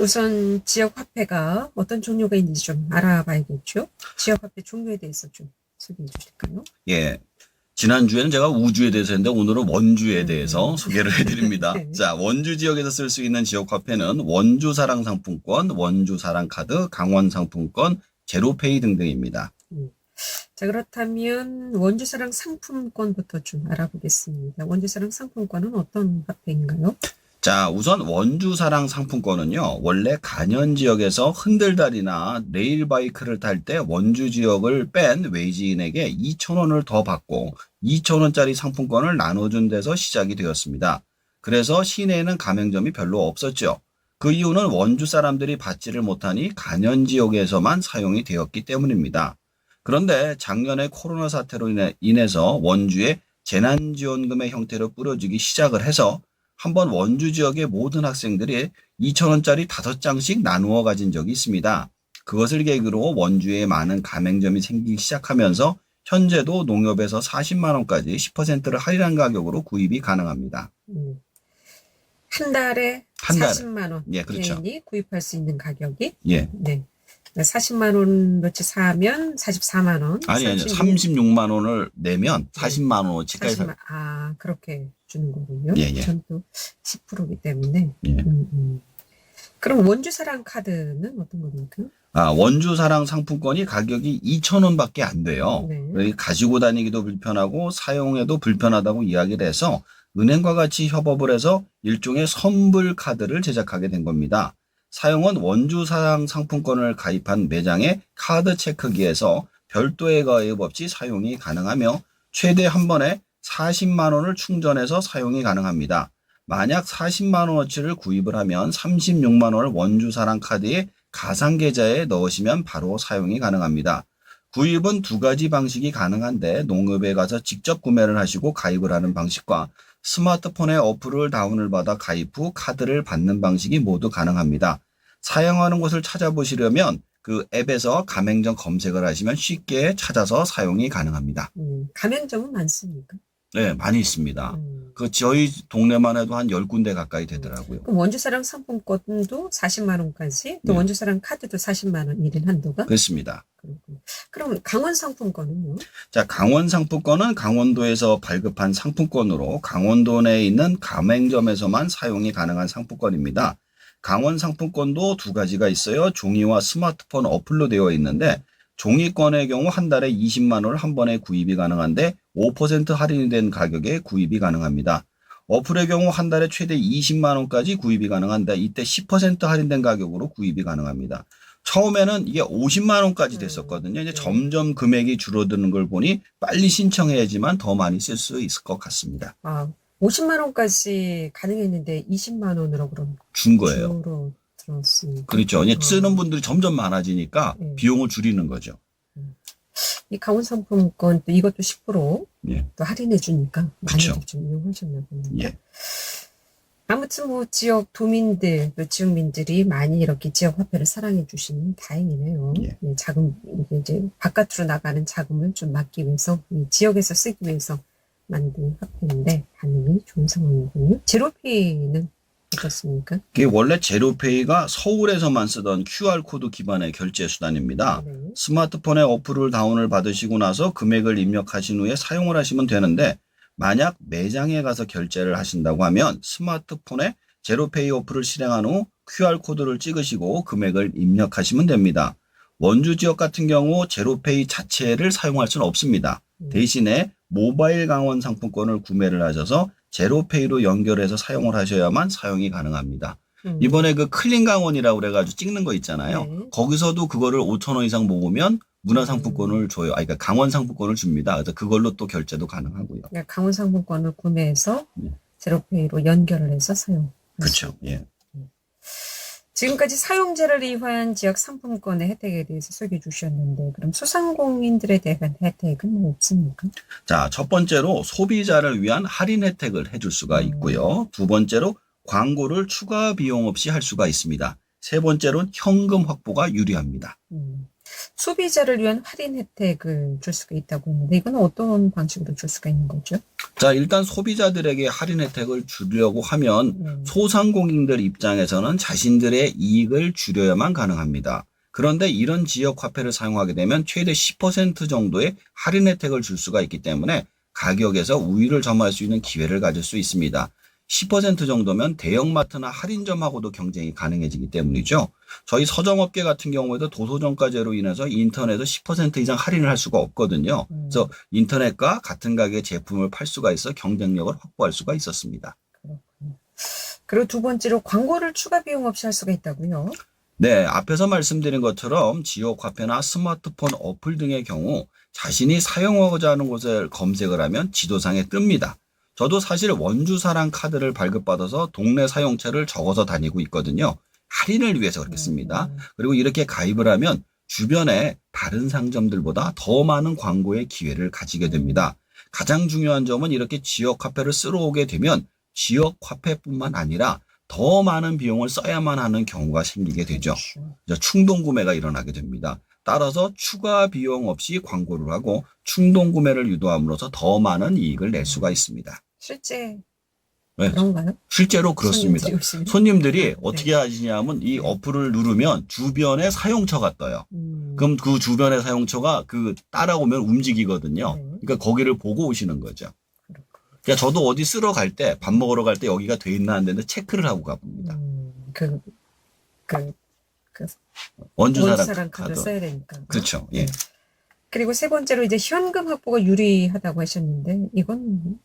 우선 지역 화폐가 어떤 종류가 있는지 좀 알아봐야겠죠. 지역 화폐 종류에 대해서 좀 소개해 주실까요? 예. 지난주에는 제가 우주에 대해서 했는데 오늘은 원주에 음. 대해서 소개를 해드립니다. 네. 자, 원주 지역에서 쓸 수 있는 지역 화폐는 원주 사랑 상품권, 원주 사랑 카드, 강원 상품권, 제로페이 등등입니다. 자, 그렇다면 원주 사랑 상품권부터 좀 알아보겠습니다. 원주 사랑 상품권은 어떤 화폐인가요? 자, 우선 원주 사랑 상품권은요, 원래 간현 지역에서 흔들다리나 레일바이크를 탈 때 원주 지역을 뺀 외지인에게 2,000원을 더 받고 2,000원짜리 상품권을 나눠준 데서 시작이 되었습니다. 그래서 시내에는 가맹점이 별로 없었죠. 그 이유는 원주 사람들이 받지를 못하니 간현 지역에서만 사용이 되었기 때문입니다. 그런데 작년에 코로나 사태로 인해, 인해서 원주에 재난지원금의 형태로 뿌려주기 시작을 해서 한번 원주 지역의 모든 학생들이 2,000원짜리 5장씩 나누어 가진 적이 있습니다. 그것을 계기로 원주에 많은 가맹점이 생기기 시작하면서 현재도 농협에서 40만 원까지 10%를 할인한 가격으로 구입이 가능합니다. 음, 한 달에 한 달에. 40만 원 예, 그렇죠. 구입할 수 있는 가격이 예. 네. 40만 원어치 사면 44만 원. 아니 아니 36 36만 원을 내면 40만 원어치까지 40만, 아, 그렇게 주는 거군요. 예, 예. 전또 10%이기 때문에. 예. 음, 음. 그럼 원주 사랑 카드는 어떤 겁니까? 아, 원주 사랑 상품권이 가격이 2,000원밖에 안 돼요. 네. 가지고 다니기도 불편하고 사용해도 불편하다고 이야기를 해서 은행과 같이 협업을 해서 일종의 선불 카드를 제작하게 된 겁니다. 사용은 원주 사랑 상품권을 가입한 매장의 카드 체크기에서 별도의 가입 없이 사용이 가능하며 최대 한 번에 40만 원을 충전해서 사용이 가능합니다. 만약 40만 원어치를 구입을 하면 36만 원을 원주 사랑 카드에 가상 계좌에 넣으시면 바로 사용이 가능합니다. 구입은 두 가지 방식이 가능한데 농협에 가서 직접 구매를 하시고 가입을 하는 방식과 스마트폰에 어플을 다운을 받아 가입 후 카드를 받는 방식이 모두 가능합니다. 사용하는 곳을 찾아보시려면 그 앱에서 가맹점 검색을 하시면 쉽게 찾아서 사용이 가능합니다. 음, 가맹점은 많습니까? 네, 많이 있습니다. 음. 그 저희 동네만 해도 한 10군데 가까이 되더라고요. 그럼 원주사랑 상품권도 40만 원까지, 또 네. 원주사랑 카드도 40만 원 1인 한도가? 그렇습니다. 그렇군요. 그럼 강원 상품권은요? 자, 강원 상품권은 강원도에서 발급한 상품권으로 강원도 내에 있는 가맹점에서만 사용이 가능한 상품권입니다. 강원 상품권도 두 가지가 있어요. 종이와 스마트폰 어플로 되어 있는데 종이권의 경우 한 달에 20만 원을 한 번에 구입이 가능한데 5% 할인이 된 가격에 구입이 가능합니다. 어플의 경우 한 달에 최대 20만 원까지 구입이 가능한데 이때 10% 할인된 가격으로 구입이 가능합니다. 처음에는 이게 50만 원까지 됐었거든요. 이제 네. 점점 금액이 줄어드는 걸 보니 빨리 신청해야지만 더 많이 쓸 수 있을 것 같습니다. 아, 50만 원까지 가능했는데 20만 원으로 그럼 준 거예요. 주로 들었으니까. 그렇죠. 이제 어. 쓰는 분들이 점점 많아지니까 네. 비용을 줄이는 거죠. 이 강원 상품권 또 이것도 10%또 예. 할인해 주니까. 많이들 좀 이용하셨나 보네요. 예. 아무튼 뭐 지역 도민들 또 지역민들이 많이 이렇게 지역 화폐를 사랑해 주시니 다행이네요. 예. 네, 자금 이제 바깥으로 나가는 자금을 좀 막기 위해서 이 지역에서 쓰기 위해서 만든 화폐인데 반응이 좋은 상황이군요. 제로페이는 어떻습니까? 이게 원래 제로페이가 서울에서만 쓰던 QR코드 기반의 결제 수단입니다. 네. 스마트폰에 어플을 다운을 받으시고 나서 금액을 입력하신 후에 사용을 하시면 되는데 만약 매장에 가서 결제를 하신다고 하면 스마트폰에 제로페이 어플을 실행한 후 QR코드를 찍으시고 금액을 입력하시면 됩니다. 원주 지역 같은 경우 제로페이 자체를 사용할 수는 없습니다. 음. 대신에 모바일 강원 상품권을 구매를 하셔서 제로페이로 연결해서 사용을 하셔야만 사용이 가능합니다. 음. 이번에 그 클린 강원이라고 그래가지고 찍는 거 있잖아요. 네. 거기서도 그거를 5천 원 이상 모으면 문화상품권을 줘요. 아, 그러니까 강원 상품권을 줍니다. 그래서 그걸로 또 결제도 가능하고요. 그러니까 강원 상품권을 구매해서 네. 제로페이로 연결을 해서 사용. 그렇죠. 예. 지금까지 사용자를 위한 지역 상품권의 혜택에 대해서 소개해 주셨는데 그럼 소상공인들에 대한 혜택은 뭐 없습니까? 자, 첫 번째로 소비자를 위한 할인 혜택을 해줄 수가 있고요. 두 번째로 광고를 추가 비용 없이 할 수가 있습니다. 세 번째로는 현금 확보가 유리합니다. 음. 소비자를 위한 할인 혜택을 줄 수가 있다고 했는데 이건 어떤 방식으로 줄 수가 있는 거죠? 자, 일단 소비자들에게 할인 혜택을 주려고 하면 네. 소상공인들 입장에서는 자신들의 이익을 줄여야만 가능합니다. 그런데 이런 지역 화폐를 사용하게 되면 최대 10% 정도의 할인 혜택을 줄 수가 있기 때문에 가격에서 우위를 점할 수 있는 기회를 가질 수 있습니다. 10% 정도면 대형마트나 할인점하고도 경쟁이 가능해지기 때문이죠. 저희 서점업계 같은 경우에도 도소정가제로 인해서 인터넷에 10% 이상 할인을 할 수가 없거든요. 음. 그래서 인터넷과 같은 가격의 제품을 팔 수가 있어 경쟁력을 확보할 수가 있었습니다. 그렇군요. 그리고 두 번째로 광고를 추가 비용 없이 할 수가 있다고요. 네, 앞에서 말씀드린 것처럼 지역 화폐나 스마트폰 어플 등의 경우 자신이 사용하고자 하는 곳을 검색을 하면 지도상에 뜹니다. 저도 사실 원주사랑 카드를 발급받아서 동네 사용처를 적어서 다니고 있거든요. 할인을 위해서 그렇게 씁니다. 음, 그리고 이렇게 가입을 하면 주변에 다른 상점들보다 더 많은 광고의 기회를 가지게 됩니다. 가장 중요한 점은 이렇게 지역 화폐를 쓰러 오게 되면 지역 화폐뿐만 아니라 더 많은 비용을 써야만 하는 경우가 생기게 되죠. 그렇죠. 충동 구매가 일어나게 됩니다. 따라서 추가 비용 없이 광고를 하고 충동 구매를 유도함으로써 더 많은 이익을 낼 수가 있습니다. 실제 네, 그런가요? 실제로 그렇습니다. 손님들이? 손님들이 네. 어떻게 하시냐면 이 어플을 누르면 주변에 사용처가 떠요. 음, 그럼 그 주변의 사용처가 그 따라오면 움직이거든요. 네. 그러니까 거기를 보고 오시는 거죠. 그러니까 저도 어디 쓰러 갈 때 밥 먹으러 갈 때 여기가 돼 있나 안 되는데 체크를 하고 가봅니다. 음, 그, 그, 그, 원주사랑 원사랑 카드 카드. 써야 되니까. 그렇죠. 예. 네. 그리고 세 번째로 이제 현금 확보가 유리하다고 하셨는데, 이건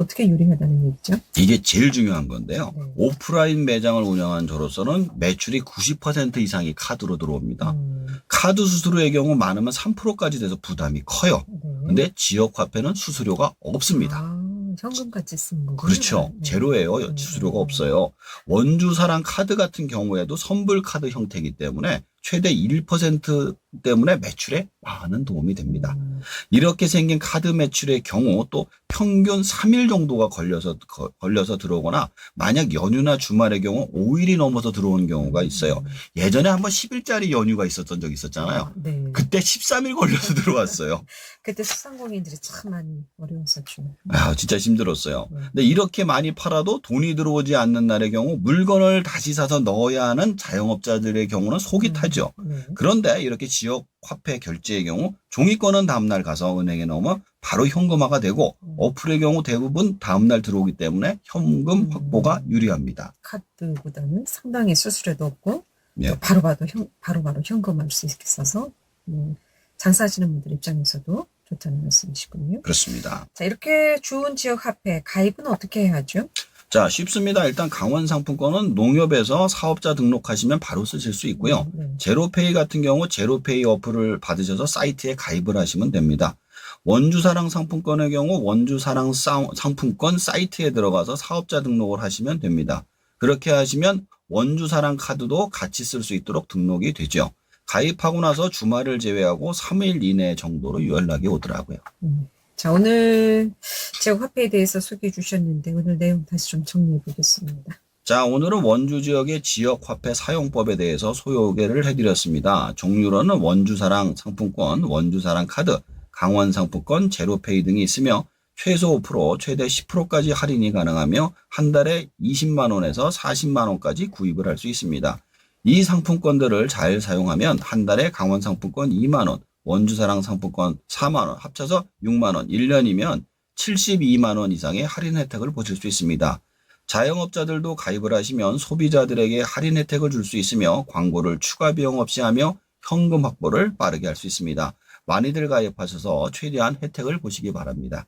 어떻게 유리하다는 얘기죠? 이게 제일 중요한 건데요. 네. 오프라인 매장을 운영한 저로서는 매출이 90% 이상이 카드로 들어옵니다. 음, 카드 수수료의 경우 많으면 3%까지 돼서 부담이 커요. 네. 근데 지역 화폐는 수수료가 없습니다. 아, 현금 같이 쓰는 거군요. 그렇죠. 네. 제로예요. 음, 수수료가 음. 없어요. 원주사랑 카드 같은 경우에도 선불 카드 형태이기 때문에 최대 1% 때문에 매출에 많은 도움이 됩니다. 음, 이렇게 생긴 카드 매출의 경우 또 평균 3일 정도가 걸려서 거- 걸려서 들어오거나 만약 연휴나 주말의 경우 5일이 넘어서 들어오는 경우가 있어요. 예전에 한번 10일짜리 연휴가 있었던 적이 있었잖아요. 아, 네. 그, 그때 13일 걸려서 들어왔어요. 그때 소상공인들이 참 많이 어려웠었죠. 아, 진짜 힘들었어요. 네. 근데 이렇게 많이 팔아도 돈이 들어오지 않는 날의 경우 물건을 다시 사서 넣어야 하는 자영업자들의 경우는 속이 타 죠. 네. 그런데 이렇게 지역 화폐 결제의 경우 종이권은 다음날 가서 은행에 넣으면 바로 현금화가 되고 음. 어플의 경우 대부분 다음날 들어오기 때문에 현금 음. 확보가 유리합니다. 카드보다는 상당히 수수료도 없고 예. 또 바로 바로 현, 바로 바로 현금할 수 있어서 음, 장사하시는 분들 입장에서도 좋다는 말씀이시군요. 그렇습니다. 자 이렇게 좋은 지역 화폐 가입은 어떻게 해야 하죠? 자, 쉽습니다. 일단 강원 상품권은 농협에서 사업자 등록하시면 바로 쓰실 수 있고요. 네. 제로페이 같은 경우 제로페이 어플을 받으셔서 사이트에 가입을 하시면 됩니다. 원주사랑 상품권의 경우 원주사랑 사- 상품권 사이트에 들어가서 사업자 등록을 하시면 됩니다. 그렇게 하시면 원주사랑 카드도 같이 쓸 수 있도록 등록이 되죠. 가입하고 나서 주말을 제외하고 3일 이내 정도로 연락이 오더라고요. 음. 자 오늘 지역 화폐에 대해서 소개해 주셨는데 오늘 내용 다시 좀 정리해 보겠습니다. 자, 오늘은 원주 지역의 지역 화폐 사용법에 대해서 소개를 해드렸습니다. 종류로는 원주사랑 상품권, 원주사랑 카드, 강원 상품권, 제로페이 등이 있으며 최소 5%, 최대 10%까지 할인이 가능하며 한 달에 20만 원에서 40만 원까지 구입을 할 수 있습니다. 이 상품권들을 잘 사용하면 한 달에 강원 상품권 2만 원, 원주사랑 상품권 4만 원, 합쳐서 6만 원, 1년이면 72만 원 이상의 할인 혜택을 보실 수 있습니다. 자영업자들도 가입을 하시면 소비자들에게 할인 혜택을 줄 수 있으며 광고를 추가 비용 없이 하며 현금 확보를 빠르게 할 수 있습니다. 많이들 가입하셔서 최대한 혜택을 보시기 바랍니다.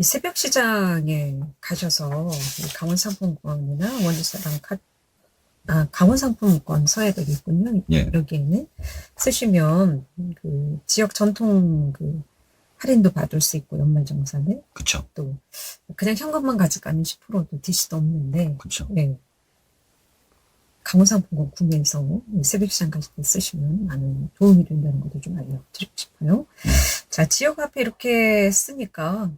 새벽 시장에 가셔서 이 강원 상품권이나 원주사랑 카 아, 강원 상품권 써야 되겠군요. 예. 여기에는 쓰시면 그 지역 전통 그 할인도 받을 수 있고 연말정산에 그쵸? 또 그냥 현금만 가져가면 10%도 DC도 없는데 그쵸? 네. 강원 상품권 구매해서 새벽 시장 가실 때 쓰시면 많은 도움이 된다는 것도 좀 알려드리고 싶어요. 자, 지역 화폐 이렇게 쓰니까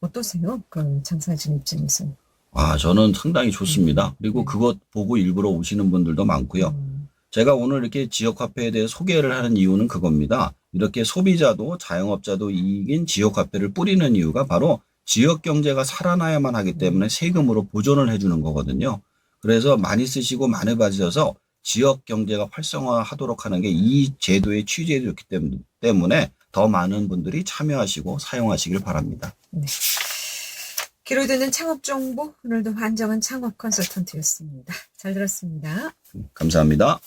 어떠세요? 그 장사하시는 입장에서. 아, 저는 상당히 좋습니다. 그리고 네. 그것 보고 일부러 오시는 분들도 많고요. 음, 제가 오늘 이렇게 지역화폐에 대해 소개를 하는 이유는 그겁니다. 이렇게 소비자도 자영업자도 이익인 지역화폐를 뿌리는 이유가 바로 지역 경제가 살아나야만 하기 때문에 세금으로 보존을 해주는 거거든요. 그래서 많이 쓰시고 많이 받으셔서 지역 경제가 활성화하도록 하는 게 이 제도의 취지였기 때문에 더 많은 분들이 참여하시고 사용하시길 바랍니다. 귀로 듣는 창업 정보 오늘도 환정은 창업 컨설턴트였습니다. 잘 들었습니다. 감사합니다.